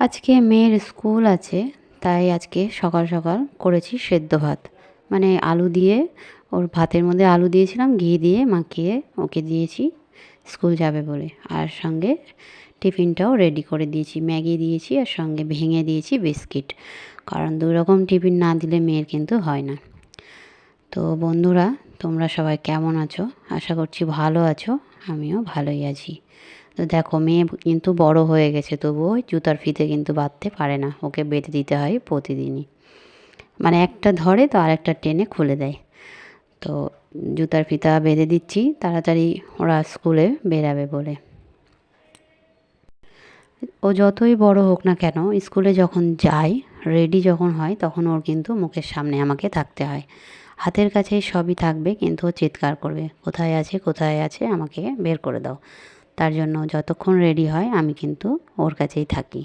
আজকে মেয়ের স্কুল আছে, তাই আজকে সকাল সকাল করেছি সেদ্ধ ভাত। মানে আলু দিয়ে, ওর ভাতের মধ্যে আলু দিয়েছিলাম, ঘি দিয়ে মাখিয়ে ওকে দিয়েছি, স্কুল যাবে বলে। আর সঙ্গে টিফিনটাও রেডি করে দিয়েছি, ম্যাগি দিয়েছি আর সঙ্গে ভেঙে দিয়েছি বিস্কিট। কারণ দুই রকম টিফিন না দিলে মেয়ের কিন্তু হয় না। তো বন্ধুরা, তোমরা সবাই কেমন আছো? আশা করছি ভালো আছো, আমিও ভালোই আছি। তো দেখো, মেয়ে কিন্তু বড় হয়ে গেছে, তবুও জুতার ফিতে কিন্তু বাঁধতে পারে না। ওকে বেঁধে দিতে হয় প্রতিদিনই। মানে একটা ধরে তো আরেকটা টেনে খুলে দেয়। তো জুতার ফিতা বেঁধে দিচ্ছি, তাড়াতাড়ি ওরা স্কুলে বেরাবে বলে। ও যতই বড় হোক না কেন, স্কুলে যখন যায় রেডি যখন হয়, তখন ওর কিন্তু মুখের সামনে আমাকে থাকতে হয়। হাতের কাছে সবই থাকবে, কিন্তু ও চিৎকার করবে, কোথায় আছে কোথায় আছে, আমাকে বের করে দাও। তার জন্য যতক্ষণ রেডি হয় আমি কিন্তু ওর কাছেই থাকি।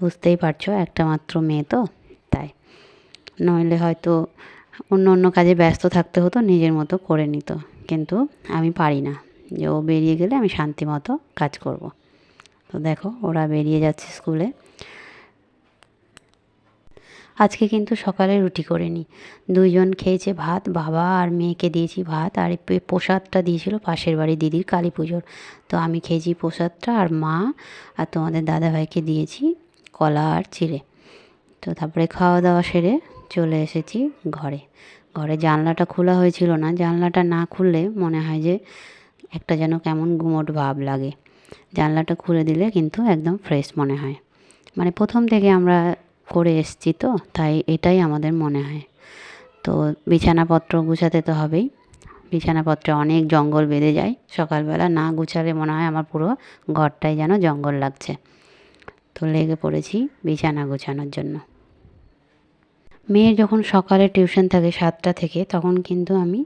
বুঝতেই পারছ, একটা মাত্র মেয়ে তো, তাই। নইলে হয়তো অন্য অন্য কাজে ব্যস্ত থাকতে হতো, নিজের মতো করে নিত। কিন্তু আমি পারি না। যে ও বেরিয়ে গেলে আমি শান্তি মতো কাজ করব। তো দেখো, ওরা বেরিয়ে যাচ্ছে স্কুলে আজকে কিন্তু সকালে রুটি করে নিই দুইজন খেয়েছে ভাত, বাবা আর মেয়েকে দিয়েছি ভাত আর প্রসাদটা দিয়েছিল পাশের বাড়ি দিদির কালী পুজোর। তো আমি খেয়েছি প্রসাদটা আর মা আর তোমাদের দাদাভাইকে দিয়েছি কলা আর চিড়ে। তো তারপরে খাওয়া দাওয়া সেরে চলে এসেছি ঘরে। ঘরে জানলাটা খোলা হয়েছিল না, জানলাটা না খুললে মনে হয় যে একটা যেন কেমন গুমোট ভাব লাগে। জানলাটা খুলে দিলে কিন্তু একদম ফ্রেশ মনে হয়। মানে প্রথম থেকে আমরা করে এসছি তো, তাই এটাই আমাদের মনে হয়। তো বিছানাপত্র গুছাতে তো হবেই। বিছানাপত্রে অনেক জঙ্গল বেঁধে যায় সকালবেলা, না গুছালে মনে হয় আমার পুরো ঘরটাই যেন জঙ্গল লাগছে। তো লেগে পড়েছি বিছানা গোছানোর জন্য। মেয়ের যখন সকালে টিউশন থাকে সাতটা থেকে, তখন কিন্তু আমি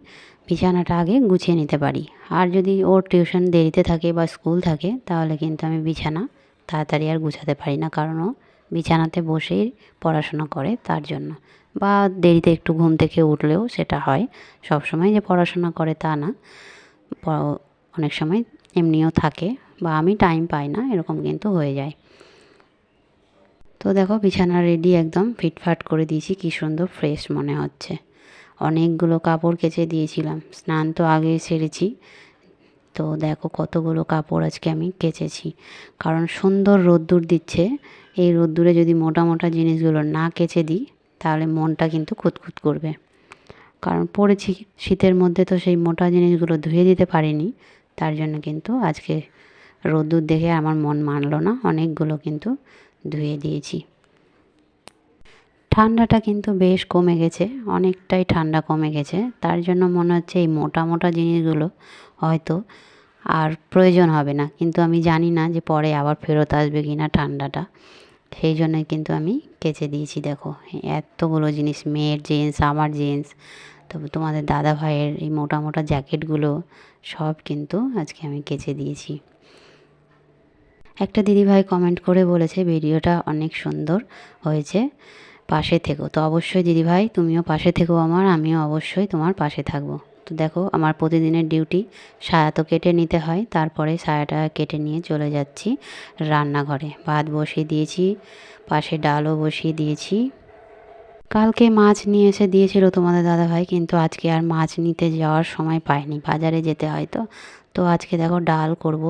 বিছানাটা আগে গুছিয়ে নিতে পারি। আর যদি ওর টিউশন দেরিতে থাকে বা স্কুল থাকে, তাহলে কিন্তু আমি বিছানা তাড়াতাড়ি আর গুছাতে পারি না, কারণ ও বিছানাতে বসেই পড়াশোনা করে তার জন্য। বা দেরিতে একটু ঘুম থেকে উঠলেও সেটা হয়। সব সময় যে পড়াশোনা করে তা না। অনেক সময় এমনিও থাকে বা আমি টাইম পাই না, এরকম কিন্তু হয়ে যায়। তো দেখো বিছানা রেডি একদম, ফিটফাট করে দিয়েছি, কী সুন্দর ফ্রেশ মনে হচ্ছে। অনেকগুলো কাপড় কেচে দিয়েছিলাম। স্নান তো আগে সেরেছি। তো দেখো কতগুলো কাপড় আজকে আমি কেচেছি। কারণ সুন্দর রোদ্দুর দিচ্ছে। এই রোদ্দুরে যদি মোটা মোটা জিনিসগুলো না কেচে দিই, তাহলে মনটা কিন্তু খুঁতখুত করবে। কারণ পড়েছি শীতের মধ্যে তো সেই মোটা জিনিসগুলো ধুয়ে দিতে পারিনি। তার জন্য কিন্তু আজকে রোদ্দুর দেখে আমার মন মানলো না। অনেকগুলো কিন্তু ধুয়ে দিয়েছি। ঠান্ডাটা কিন্তু বেশ কমে গেছে, অনেকটাই ঠান্ডা কমে গেছে। তার জন্য মনে হচ্ছে এই মোটা মোটা জিনিসগুলো হয়তো আর প্রয়োজন হবে না। কিন্তু আমি জানি না যে পরে আবার ফেরত আসবে কি না ঠান্ডাটা। সেই জন্যই কিন্তু আমি কেচে দিয়েছি, দেখো। এতগুলো জিনিস, মেয়ের জিন্স আমার জিন্স তো তোমাদের দাদা ভাইয়ের এই মোটা মোটা জ্যাকেটগুলো সব কিন্তু আজকে আমি কেচে দিয়েছি। একটা দিদিভাই কমেন্ট করে বলেছে, ভিডিওটা অনেক সুন্দর হয়েছে। পাশে থেকো। তো অবশ্যই দিদিভাই তুমিও পাশে থেকো আমার, আমিও অবশ্যই তোমার পাশে থাকব। তো দেখো, আমার প্রতিদিনের ডিউটি সায়া তো কেটে নিতে হয়, তারপরে সায়াটা কেটে নিয়ে চলে যাচ্ছি রান্নাঘরে। ভাত বসিয়ে দিয়েছি, পাশে ডালও বসিয়ে দিয়েছি। কালকে মাছ নিয়ে এসে দিয়েছিল তোমাদের দাদাভাই কিন্তু আজকে আর মাছ নিতে যাওয়ার সময় পাইনি। বাজারে যেতে হয় তো। তো আজকে দেখো ডাল করব,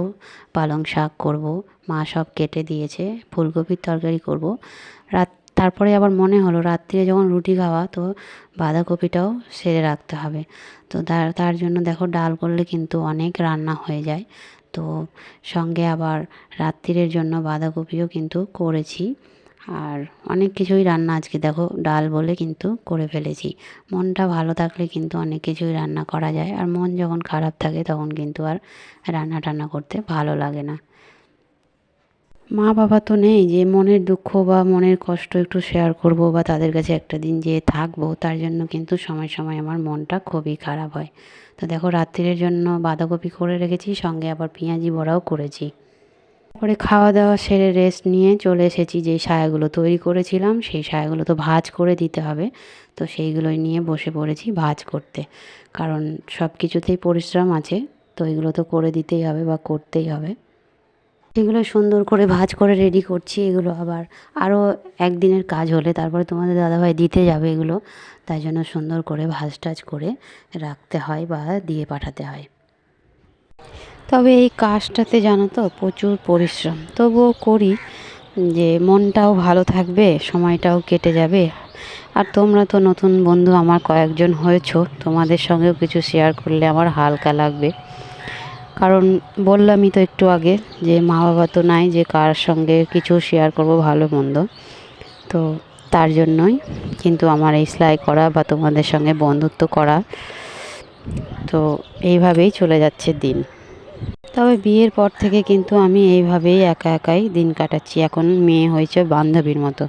পালং শাক করব, মা সব কেটে দিয়েছে, ফুলকপির তরকারি করব। রাত তারপরে আবার মনে হলো রাত্রিরে যখন রুটি খাওয়া, তো বাঁধাকপিটাও সেরে রাখতে হবে। তো তার তার জন্য দেখো ডাল করলে কিন্তু অনেক রান্না হয়ে যায়। তো সঙ্গে আবার রাত্রিরের জন্য বাঁধাকপিও কিন্তু করেছি। আর অনেক কিছুই রান্না আজকে দেখো ডাল বলে কিন্তু করে ফেলেছি। মনটা ভালো থাকলে কিন্তু অনেক কিছুই রান্না করা যায়। আর মন যখন খারাপ থাকে তখন কিন্তু আর রান্না টান্না করতে ভালো লাগে না। মা বাবা তো নেই যে মনের দুঃখ বা মনের কষ্ট একটু শেয়ার করব বা তাদের কাছে একটা দিন যেয়ে থাকব, তার জন্য কিন্তু সময় সময় আমার মনটা খুবই খারাপ হয়। তো দেখো রাত্রির জন্য বাঁধাকপি করে রেখেছি, সঙ্গে আবার পেঁয়াজি বড়াও করেছি। তারপরে খাওয়া দাওয়া সেরে রেস্ট নিয়ে চলে এসেছি যে সায়াগুলো তৈরি করেছিলাম, সেই সায়াগুলো তো ভাজ করে দিতে হবে। তো সেইগুলোই নিয়ে বসে পড়েছি ভাজ করতে। কারণ সব কিছুতেই পরিশ্রম আছে, তো এগুলো তো করে দিতেই হবে বা করতেই হবে। এগুলো সুন্দর করে ভাঁজ করে রেডি করছি, এগুলো আবার আরও একদিনের কাজ হলে তারপরে তোমাদের দাদাভাই দিতে যাবে এগুলো। তাই জন্য সুন্দর করে ভাঁজ টাজ করে রাখতে হয় বা দিয়ে পাঠাতে হয়। তবে এই কাজটাতে জানো তো প্রচুর পরিশ্রম। তবুও করি যে মনটাও ভালো থাকবে, সময়টাও কেটে যাবে। আর তোমরা তো নতুন বন্ধু, আমার কয়েকজন হয়েছো, তোমাদের সঙ্গেও কিছু শেয়ার করলে আমার হালকা লাগবে। কারণ বললামই তো একটু আগে যে মা বাবা তো নাই যে কার সঙ্গে কিছু শেয়ার করব ভালো মন্দ। তো তার জন্যই কিন্তু আমার এই সেলাই করা বা তোমাদের সঙ্গে বন্ধুত্ব করা, তো এইভাবেই চলে যাচ্ছে দিন। তবে বিয়ের পর থেকে কিন্তু আমি এইভাবেই একা একাই দিন কাটাচ্ছি। এখন মেয়ে হয়েছে বান্ধবীর মতো।